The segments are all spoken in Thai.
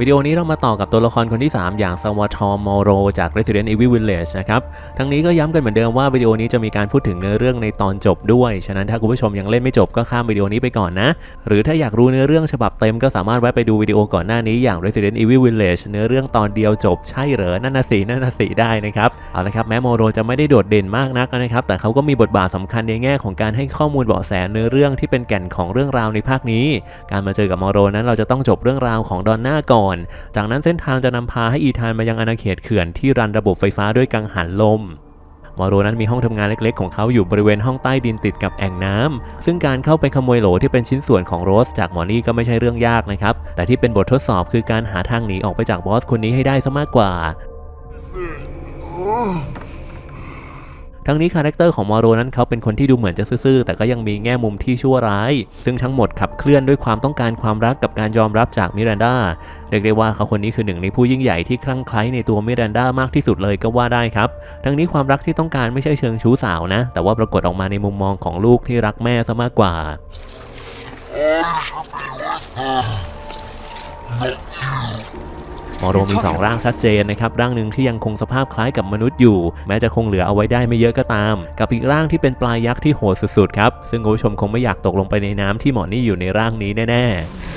วิดีโอนี้เรามาต่อกับตัวละครคนที่ 3 อย่างซาวาทอร์มโรจาก Resident Evil Village นะครับ ทั้งนี้ก็ย้ำกันเหมือนเดิมว่าวิดีโอนี้จะมีการพูดถึงเนื้อเรื่องในตอนจบด้วย ฉะนั้นถ้าคุณผู้ชมยังเล่นไม่จบก็ข้ามวิดีโอนี้ไปก่อนนะ หรือถ้าอยากรู้เนื้อเรื่องฉบับเต็มก็สามารถแวะไปดูวิดีโอก่อนหน้านี้อย่าง Resident Evil Village เนื้อเรื่องตอนเดียวจบใช่เหรอ นั่นนะสินั่นนะสิได้นะครับ เอาละครับแม้โมโรจะไม่ได้โดดเด่นมากนักนะครับ แต่เขาก็มีบทบาทสำคัญในแง่ของการให้ข้อมูลเบาะแสเนื้อเรื่องที่เป็นแก่นของเรื่องราวในภาคนี้ การมาเจอกับมโรนั้นเราจะต้องจบเรื่องราวของดอนน่าก่อนจากนั้นเส้นทางจะนำพาให้อีธานมายังอาณาเขตเขื่อนที่รันระบบไฟฟ้าด้วยกังหันลมมอโรนั้นมีห้องทำงานเล็กๆ ของเขาอยู่บริเวณห้องใต้ดินติดกับแอ่งน้ำซึ่งการเข้าไปขโมยโหลที่เป็นชิ้นส่วนของโรสจากมอรี่ก็ไม่ใช่เรื่องยากนะครับ แต่ที่เป็นบททดสอบคือการหาทางหนีออกไปจากบอสคนนี้ให้ได้ซะมากกว่า ทั้งนี้คาแรคเตอร์ของมอโรนั้นเขาเป็นคนที่ดูเหมือนจะซื่อๆแต่ก็ยังมีแง่มุมที่ชั่วร้าย ซึ่งทั้งหมดขับเคลื่อนด้วยความต้องการความรักกับการยอมรับจากมิรันดาเรียกได้ว่าเขาคนนี้คือหนึ่งในผู้ยิ่งใหญ่ที่คลั่งไคล้ในตัวมิรันดามากที่สุดเลยก็ว่าได้ครับ ทั้งนี้ความรักที่ต้องการไม่ใช่เชิงชู้สาวนะ แต่ว่าปรากฏออกมาในมุมมองของลูกที่รักแม่ซะมากกว่า มอโรมีสองร่างชัดเจนนะครับ ร่างหนึ่งที่ยังคงสภาพคล้ายกับมนุษย์อยู่ แม้จะคงเหลือเอาไว้ได้ไม่เยอะก็ตาม กับอีกร่างที่เป็นปลายยักษ์ที่โหดสุดๆครับ ซึ่งคุณผู้ชมคงไม่อยากตกลงไปในน้ำที่หมอนี่อยู่ในร่างนี้แน่ๆ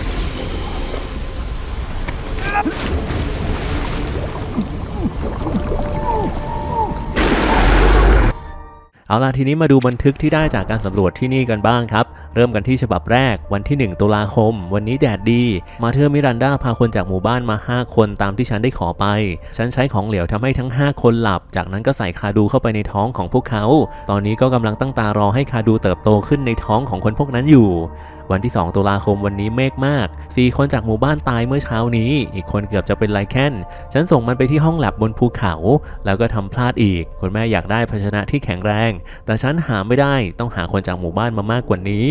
เอาล่ะทีนี้มาดูบันทึกที่ได้จากการสำรวจที่นี่กันบ้างครับ เริ่มกันที่ฉบับแรกวันที่ 1 ตุลาคม วันนี้แดดดี มาเธอมิรันดาพาคนจากหมู่บ้านมา 5 คนตามที่ฉันได้ขอไป ฉันใช้ของเหลวทำให้ทั้ง 5 คนหลับ จากนั้นก็ใส่คาดูเข้าไปในท้องของพวกเขา ตอนนี้ก็กำลังตั้งตารอให้คาดูเติบโตขึ้นในท้องของคนพวกนั้นอยู่ วันที่ 2 ตุลาคมวันนี้เมฆมาก 4 คนจากหมู่บ้านตายเมื่อเช้านี้ อีกคนเกือบจะเป็นไลแคนฉันส่งมันไปที่ห้องแลบบนภูเขา แล้วก็ทำพลาดอีก คุณแม่อยากได้ภาชนะที่แข็งแรง แต่ฉันหาไม่ได้ต้องหาคนจากหมู่บ้านมามากกว่านี้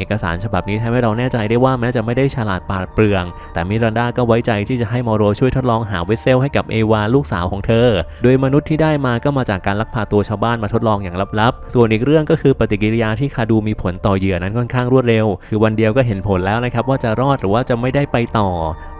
เอกสารฉบับนี้ทำให้เราแน่ใจได้ว่าแม้จะไม่ได้ฉลาดปาดเปรื่อง แต่มิรันดาก็ไว้ใจที่จะให้มอโรช่วยทดลองหาเวสเซลให้กับเอวาลูกสาวของเธอ โดยมนุษย์ที่ได้มาก็มาจากการลักพาตัวชาวบ้านมาทดลองอย่างลับๆ ส่วนอีกเรื่องก็คือปฏิกิริยาที่คาดูมีผลต่อเหยื่อนั้นค่อนข้างรวดเร็ว คือวันเดียวก็เห็นผลแล้วนะครับว่าจะรอดหรือว่าจะไม่ได้ไปต่อ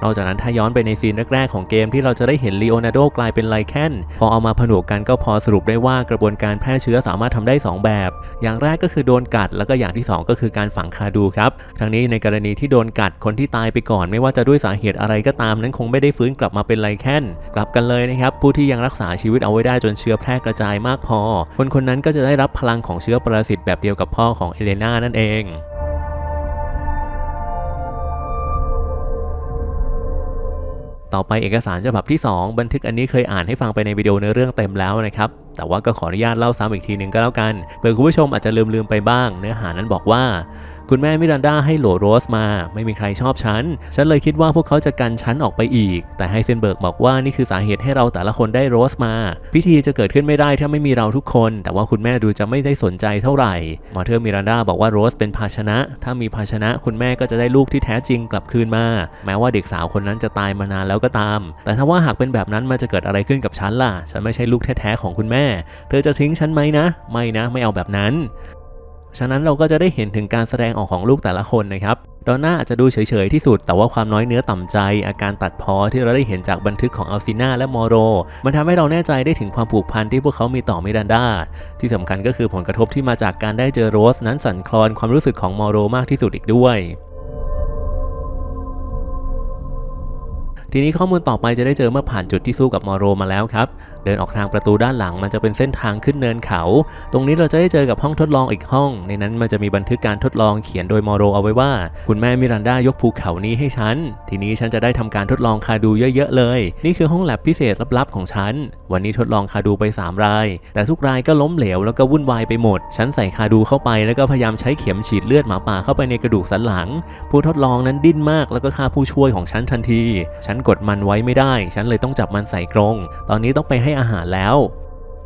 นอกจากนั้นถ้าย้อนไปในซีนแรกๆของเกมที่เราจะได้เห็นลีโอนาร์โดกลายเป็นไลแคนพอเอามาผนวกกันก็พอสรุปได้ว่ากระบวนการแพร่เชื้อสามารถทำได้ 2 แบบ อย่างแรกก็คือโดนกัดแล้วก็อย่างที่ 2 ก็คือการฝังคาดูครับทั้งนี้ในกรณีที่โดนกัดคนที่ตายไปก่อน ไม่ว่าจะด้วยสาเหตุอะไรก็ตามนั้นคงไม่ได้ฟื้นกลับมาเป็นไลแคนกลับกันเลยนะครับผู้ที่ยังรักษาชีวิตเอาไว้ได้จนเชื้อแพร่กระจายมากพอ คนคนนั้นก็จะได้รับพลังของเชื้อปรสิตแบบเดียวกับพ่อของเอเลนานั่นเองต่อไปเอกสารฉบับที่ 2 บันทึกอันนี้เคยอ่านให้ฟังไปในวิดีโอเนื้อเรื่องเต็มแล้วนะครับ แต่ว่าก็ขออนุญาตเล่าซ้ำอีกทีหนึ่งก็แล้วกันเผื่อคุณผู้ชมอาจจะลืมๆไปบ้าง เนื้อหานั้นบอกว่า คุณแม่มิรันดาให้โหลโรสมา ไม่มีใครชอบฉัน ฉันเลยคิดว่าพวกเขาจะกันฉันออกไปอีก แต่ไฮเซนเบิร์กบอกว่านี่คือสาเหตุให้เราแต่ละคนได้โรสมา พิธีจะเกิดขึ้นไม่ได้ถ้าไม่มีเราทุกคน แต่ว่าคุณแม่ดูจะไม่ได้สนใจเท่าไหร่มอเธอร์มิรันดาบอกว่าโรสเป็นภาชนะ ถ้ามีภาชนะคุณแม่ก็จะได้ลูกที่แท้จริงกลับคืนมา แม้ว่าเด็กสาวคนนั้นจะตายมานานแล้วก็ตาม แต่ถ้าว่าหากเป็นแบบนั้นมันจะเกิดอะไรขึ้นกับฉันล่ะ ฉันไม่ใช่ลูกแท้ๆของคุณแม่ เธอจะทิ้งฉันไหมนะ ไม่นะ ไม่เอาแบบนั้น ฉะนั้นเราก็จะได้เห็นถึงการแสดงออกของลูกแต่ละคนนะครับดอนน่าอาจจะดูเฉยๆที่สุด แต่ว่าความน้อยเนื้อต่ำใจ อาการตัดพ้อที่เราได้เห็นจากบันทึกของอัลซิน่าและมอโร มันทำให้เราแน่ใจได้ถึงความผูกพันที่พวกเขามีต่อมิรันดา ที่สำคัญก็คือผลกระทบที่มาจากการได้เจอโรส นั้นสั่นคลอนความรู้สึกของมอโรมากที่สุดอีกด้วย ทีนี้ข้อมูลต่อไปจะได้เจอเมื่อผ่านจุดที่สู้กับมอโรมาแล้วครับ เดินออกทางประตูด้านหลังมันจะเป็นเส้นทางขึ้นเนินเขา ตรงนี้เราจะได้เจอกับห้องทดลองอีกห้อง ในนั้นมันจะมีบันทึกการทดลองเขียนโดยมอโรเอาไว้ว่า คุณแม่มิรันดายกภูเขานี้ให้ฉัน ทีนี้ฉันจะได้ทำการทดลองคาดูเยอะๆเลย นี่คือห้องแลบพิเศษลับๆของฉัน วันนี้ทดลองคาดูไป 3 ราย แต่ทุกรายก็ล้มเหลวแล้วก็วุ่นวายไปหมด ฉันใส่คาดูเข้าไปแล้วก็พยายามใช้เข็มฉีดเลือดหมาป่าเข้าไปในกระดูกสันหลัง ผู้ทดลองนั้นดิ้นมากแล้วก็ฆ่าผู้ช่วยของฉันทันที ฉันกดมันไว้ไม่ได้ ฉันเลยต้องจับมันใส่กรง ตอนนี้ต้องไปให้อาหารแล้ว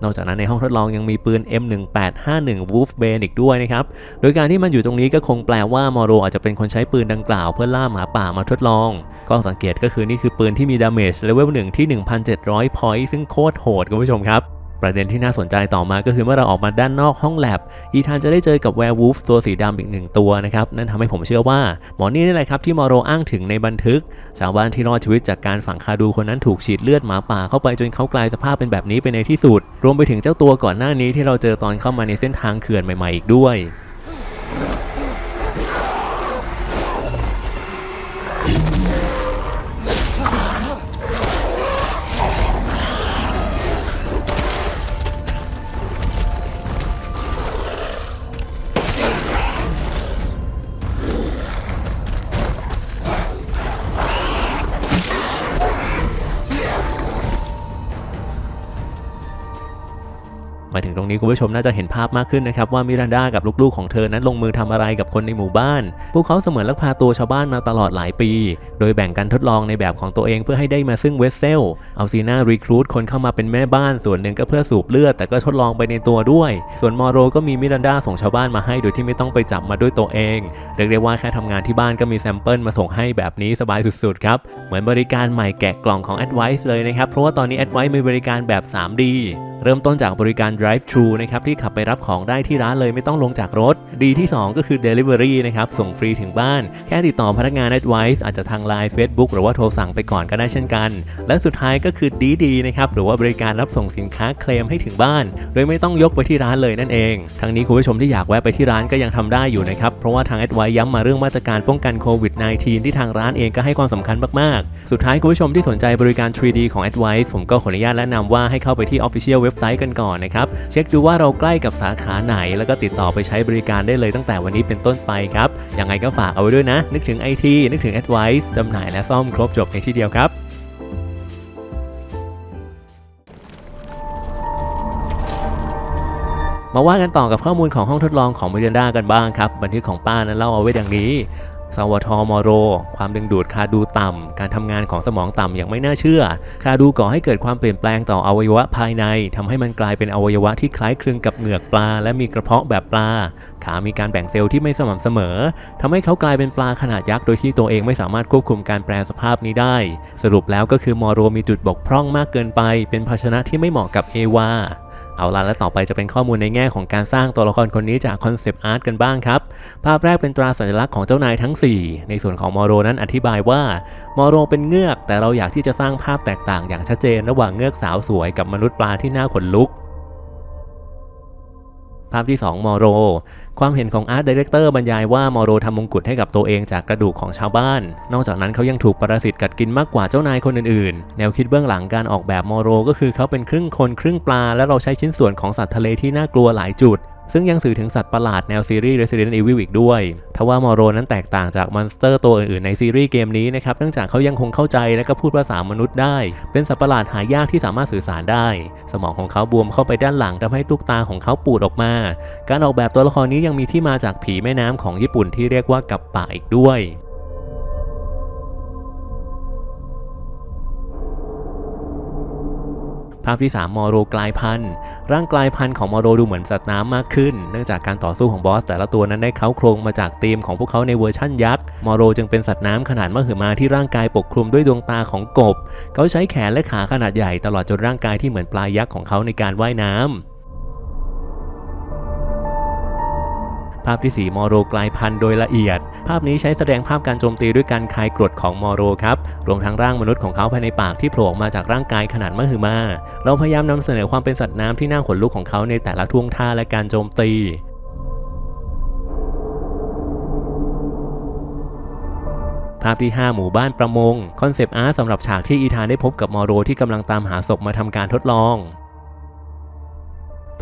นอกจากนั้นในห้องทดลองยังมีปืน M1851 Wolf Bane อีกด้วยนะครับ โดยการที่มันอยู่ตรงนี้ก็คงแปลว่ามอโรอาจจะเป็นคนใช้ปืนดังกล่าวเพื่อล่าหมาป่ามาทดลอง ก็สังเกตก็คือนี่คือปืนที่มีดาเมจเลเวล1ที่ 1,700พอยต์ซึ่งโคตรโหดคุณผู้ชมครับ ประเด็นที่น่าสนใจต่อมาก็คือเมื่อเราออกมาด้านนอกห้องแลบอีธานจะได้เจอกับแวร์วูฟตัวสีดำอีกหนึ่งตัวนะครับนั่นทำให้ผมเชื่อว่า หมอนี่นี่แหละครับที่มอโรอ้างถึงในบันทึก ชาวบ้านที่รอดชีวิตจากการฝังคาดูคนนั้นถูกฉีดเลือดหมาป่าเข้าไปจนเขากลายสภาพเป็นแบบนี้ไปในที่สุด รวมไปถึงเจ้าตัวก่อนหน้านี้ที่เราเจอตอนเข้ามาในเส้นทางเขื่อนใหม่ๆอีกด้วย รงนี้คุณผู้ชมน่าจะเห็นภาพมากขึ้นนะครับว่ามิรันดากับลูกๆของเธอนั้นลงมือทำอะไรกับคนในหมู่บ้าน พวกเขาเสมือนลักพาตัวชาวบ้านมาตลอดหลายปี โดยแบ่งกันทดลองในแบบของตัวเองเพื่อให้ได้มาซึ่งเวสเซลเอาซีน่ารีครูดคนเข้ามาเป็นแม่บ้านส่วนหนึ่งก็เพื่อสูบเลือดแต่ก็ทดลองไปในตัวด้วย ส่วนมอโรก็มีมิรันดาส่งชาวบ้านมาให้โดยที่ไม่ต้องไปจับมาด้วยตัวเองเรียกได้ว่าแค่ทำงานที่บ้านก็มีแซมเปิลมาส่งให้แบบนี้สบายสุดๆครับเหมือนบริการใหม่แกะกล่องของ Advice เลยนะครับเพราะว่าตอนนี้ Advice มีบริการแบบ 3D เริ่มต้นจากบริการ Drive Thru นะครับที่ขับไปรับของได้ที่ร้านเลยไม่ต้องลงจากรถ ดีที่ 2 ก็คือ Delivery นะครับส่งฟรีถึงบ้าน แค่ติดต่อพนักงาน Advice อาจจะทาง Line Facebook หรือว่าโทรสั่งไปก่อนก็ได้เช่นกัน และสุดท้ายก็คือดีดีนะครับหรือว่าบริการรับส่งสินค้าเคลมให้ถึงบ้าน โดยไม่ต้องยกไปที่ร้านเลยนั่นเอง ทั้งนี้คุณผู้ชมที่อยากแวะไปที่ร้านก็ยังทำได้อยู่นะครับเพราะว่าทาง Advice ย้ำมาเรื่องมาตรการป้องกันโควิด -19 ที่ทางร้านเองก็ให้ความสำคัญมากๆ สุดท้ายคุณผู้ชมที่สนใจบริการ 3D ของ Advice ผมก็ขออนุญาตแนะนำว่าให้เข้าไปที่ Official เว็บไซต์กันก่อนนะครับเช็คดูว่าเราใกล้กับสาขาไหน แล้วก็ติดต่อไปใช้บริการได้เลยตั้งแต่วันนี้เป็นต้นไปครับ ยังไงก็ฝากเอาไว้ด้วยนะ นึกถึง IT นึกถึง Advice จำหน่ายและซ่อมครบจบในที่เดียวครับมาว่ากันต่อกับข้อมูลของห้องทดลองของมิเรนดากันบ้างครับ บันทึกของป้านั้นเล่าเอาไว้ดังนี้ สวทมโร ความดึงดูดคาดูต่ำ การทำงานของสมองต่ำอย่างไม่น่าเชื่อ คาดูก่อให้เกิดความเปลี่ยนแปลงต่ออวัยวะภายในทำให้มันกลายเป็นอวัยวะที่คล้ายคลึงกับเหงือกปลา และมีกระเพาะแบบปลา ขามีการแบ่งเซลล์ที่ไม่สม่ำเสมอทำให้เขากลายเป็นปลาขนาดยักษ์โดยที่ตัวเองไม่สามารถควบคุมการแปลสภาพนี้ได้ สรุปแล้วก็คือมอโรมีจุดบกพร่องมากเกินไป เป็นภาชนะที่ไม่เหมาะกับเอวา เอาล่ะและต่อไปจะเป็นข้อมูลในแง่ของการสร้างตัวละครคนนี้จากคอนเซปต์อาร์ตกันบ้างครับ ภาพแรกเป็นตราสัญลักษณ์ของเจ้านายทั้ง 4 ในส่วนของมอโรนั้นอธิบายว่ามอโรเป็นเงือก แต่เราอยากที่จะสร้างภาพแตกต่างอย่างชัดเจน ระหว่างเงือกสาวสวยกับมนุษย์ปลาที่น่าขนลุก ภาพที่ 2 มอโร ความเห็นของอาร์ตดีเรคเตอร์บรรยายว่ามอโรทำมงกุฎให้กับตัวเองจากกระดูกของชาวบ้าน นอกจากนั้นเขายังถูกปรสิตกัดกินมากกว่าเจ้านายคนอื่นๆ แนวคิดเบื้องหลังการออกแบบมอโร ก็คือเขาเป็นครึ่งคนครึ่งปลา และเราใช้ชิ้นส่วนของสัตว์ทะเลที่น่ากลัวหลายจุด ซึ่งยังสื่อถึงสัตว์ประหลาดแนวซีรีส์ Resident Evil อีกด้วย ทว่ามอโรนั้นแตกต่างจากมอนสเตอร์ตัวอื่นๆในซีรีส์เกมนี้นะครับ เนื่องจากเขายังคงเข้าใจและก็พูดภาษามนุษย์ได้ เป็นสัตว์ประหลาดหายากที่สามารถสื่อสารได้ สมองของเขาบวมเข้าไปด้านหลังทำให้ลูกตาของเขาปูดออกมา การออกแบบตัวละครนี้ยังมีที่มาจากผีแม่น้ำของญี่ปุ่นที่เรียกว่ากับป่าอีกด้วย ภาพที่ 3 มอโรกลายพันธุ์ ร่างกลายพันธุ์ของมอโรดูเหมือนสัตว์น้ำมากขึ้น เนื่องจากการต่อสู้ของบอสแต่ละตัวนั้นได้เข้าโครงมาจากธีมของพวกเขาในเวอร์ชั่นยักษ์มอโรจึงเป็นสัตว์น้ำขนาดมหึมาที่ร่างกายปกคลุมด้วยดวงตาของกบ เขาใช้แขนและขาขนาดใหญ่ตลอดจนร่างกายที่เหมือนปลายักษ์ของเขาในการว่ายน้ำ ภาพที่ 4 มอโรกลายพันธุ์โดยละเอียด ภาพนี้ใช้แสดงภาพการโจมตีด้วยการคายกรดของมอโรครับ รวมทั้งร่างมนุษย์ของเขาภายในปากที่โผล่ออกมาจากร่างกายขนาดมหึมา เราพยายามนำเสนอความเป็นสัตว์น้ำที่น่าขนลุกของเขาในแต่ละท่วงท่าและการโจมตีภาพที่ 5 หมู่บ้านประมง คอนเซปต์อาร์ตสำหรับฉากที่อีธานได้พบกับมอโรที่กำลังตามหาศพมาทำการทดลอง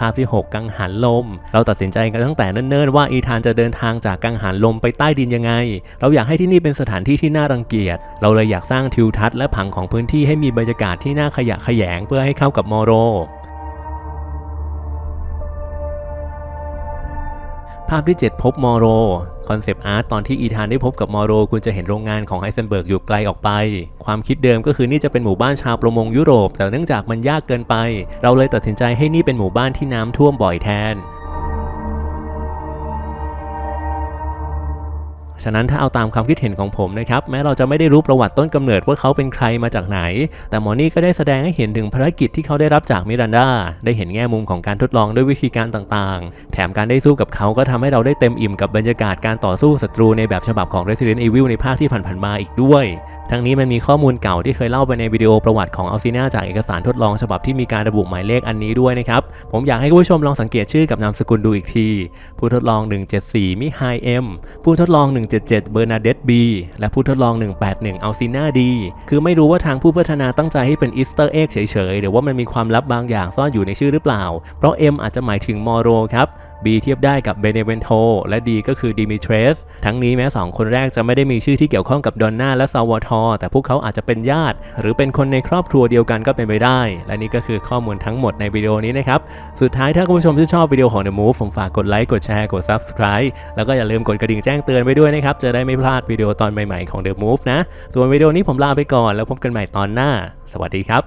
ภาพที่ 6 กังหันลม เราตัดสินใจกันตั้งแต่เนิ่นๆว่าอีธานจะเดินทางจากกังหันลมไปใต้ดินยังไง เราอยากให้ที่นี่เป็นสถานที่ที่น่ารังเกียจ เราเลยอยากสร้างทิวทัศน์และผังของพื้นที่ให้มีบรรยากาศที่น่าขยะแขยงเพื่อให้เข้ากับมอโร ภาพที่ 7 พบมอโรคอนเซปต์อาร์ตตอนที่อีธานได้พบกับมอโร คุณจะเห็นโรงงานของไฮเซนเบิร์กอยู่ไกลออกไป ความคิดเดิมก็คือนี่จะเป็นหมู่บ้านชาวประมงยุโรป แต่เนื่องจากมันยากเกินไป เราเลยตัดสินใจให้นี่เป็นหมู่บ้านที่น้ำท่วมบ่อยแทน ฉะนั้นถ้าเอาตามความคิดเห็นของผมนะครับแม้เราจะไม่ได้รู้ประวัติต้นกำเนิดว่าเขาเป็นใครมาจากไหน แต่หมอนี่ก็ได้แสดงให้เห็นถึงภารกิจที่เขาได้รับจากมิรันดาได้เห็นแง่มุมของการทดลองด้วยวิธีการต่างๆ แถมการได้สู้กับเขาก็ทำให้เราได้เต็มอิ่มกับบรรยากาศการต่อสู้ศัตรูในแบบฉบับของ Resident Evil ในภาคที่ผ่านๆมาอีกด้วย ทั้งนี้มันมีข้อมูลเก่าที่เคยเล่าไปในวิดีโอประวัติของอัลซินาจากเอกสารทดลองฉบับที่มีการระบุหมายเลขอันนี้ด้วยนะครับ ผมอยากให้ผู้ชมลองสังเกตชื่อกับนามสกุลดูอีกที ผู้ทดลอง 174 มิไฮเอ็ม ผู้ทดลอง 177 เบอร์นาเดตบีและผู้ทดลอง 181 อัลซินาดี คือไม่รู้ว่าทางผู้พัฒนาตั้งใจให้เป็นอีสเตอร์เอ็กเฉยๆ หรือว่ามันมีความลับบางอย่างซ่อนอยู่ในชื่อหรือเปล่า เพราะ M อาจจะหมายถึงมอโรครับ B เทียบได้กับเบเนเวนโทและ D ก็คือดิมิเทรสทั้งนี้แม้สองคนแรกจะไม่ได้มีชื่อที่เกี่ยวข้องกับดอนน่าและซาวทอแต่พวกเขาอาจจะเป็นญาติ หรือเป็นคนในครอบครัวเดียวกันก็เป็นไปได้ และนี่ก็คือข้อมูลทั้งหมดในวิดีโอนี้นะครับ สุดท้ายถ้าคุณผู้ชมที่ชอบวิดีโอของ The Move ผมฝากกดไลค์กดแชร์กด Subscribe แล้วก็อย่าลืมกดกระดิ่งแจ้งเตือนไว้ด้วยนะครับจะได้ไม่พลาดวิดีโอตอนใหม่ๆของ The Move นะส่วนวิดีโอนี้ผมลาไปก่อนแล้วพบกันใหม่ตอนหน้า สวัสดีครับ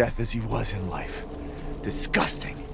death as he was in life. Disgusting.